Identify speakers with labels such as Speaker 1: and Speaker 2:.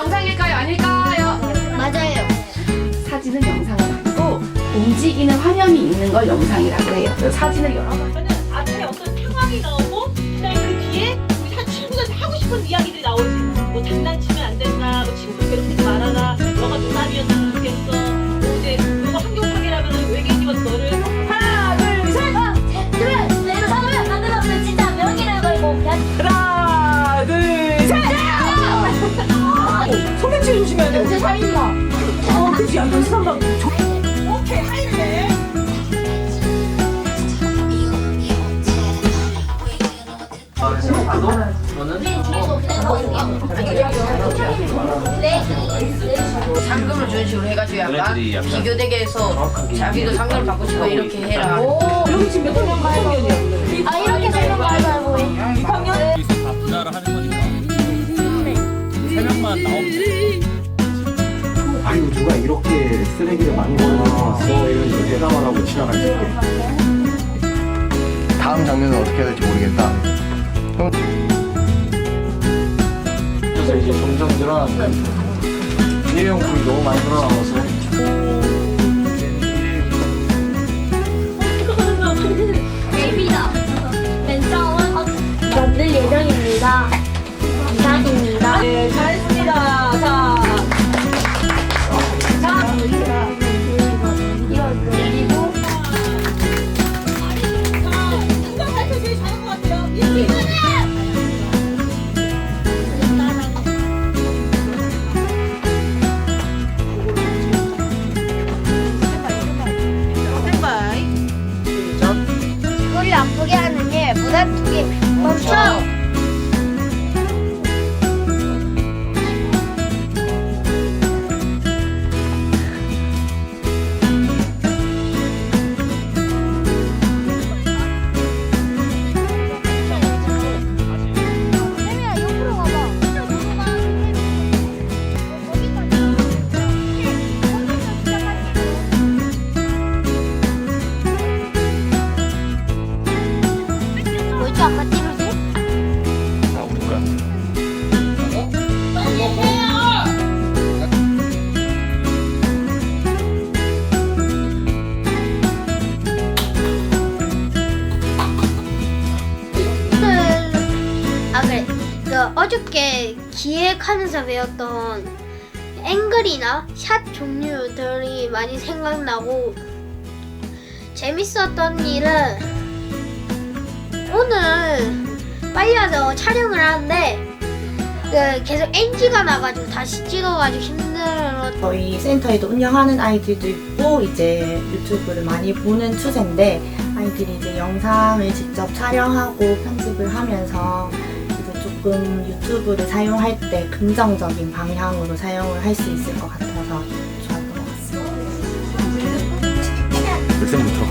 Speaker 1: 영상일까요? 아닐까요? 맞아요. 사진은 영상은 아니고 움직이는 화면이 있는 걸 영상이라고 해요. 그래서 사진을 여러 번.
Speaker 2: 저는 앞에 어떤 상황이 나오고 그다음에 그 뒤에 우리 친구들한테 하고 싶은 이야기들이 나오지. 뭐 장난치면 안 된다. 야 연습한 방 오케이 하이네
Speaker 3: 상금을 주는 식으로 해가지고 약간 비교되게 해서 자기도 상금을 받고 싶어 이렇게 해라.
Speaker 2: 여기 지금 몇 학년 몇 학년이야
Speaker 4: 아 이렇게 되면 가위바위보 해
Speaker 2: 6학년?
Speaker 5: 여기서 다 분할을 하는 거니까. 세 명만 나오면 돼.
Speaker 6: 아이고 누가 이렇게 쓰레기를 많이 버려놨어 이런 대담을 하고 지나갈 때
Speaker 7: 다음 장면은 어떻게 해야 될지 모르겠다.
Speaker 6: 그래서 이제 점점 늘어났는데 일회용품이 너무 많이 늘어나서
Speaker 4: 뭐지 아까 찌르지?
Speaker 7: 아, 우리 거야.
Speaker 4: 아 그래 그 어저께 기획하면서 배웠던 앵글이나 샷 종류들이 많이 생각나고 재밌었던 일은 오늘 빨리 와서 촬영을 하는데 그 계속 NG가 나가지고 다시 찍어가지고 힘들어.
Speaker 8: 저희 센터에도 운영하는 아이들도 있고 이제 유튜브를 많이 보는 추세인데 아이들이 이제 영상을 직접 촬영하고 편집을 하면서 이제 조금 유튜브를 사용할 때 긍정적인 방향으로 사용을 할 수 있을 것 같아서 좋았던 것 같습니다. 학생부터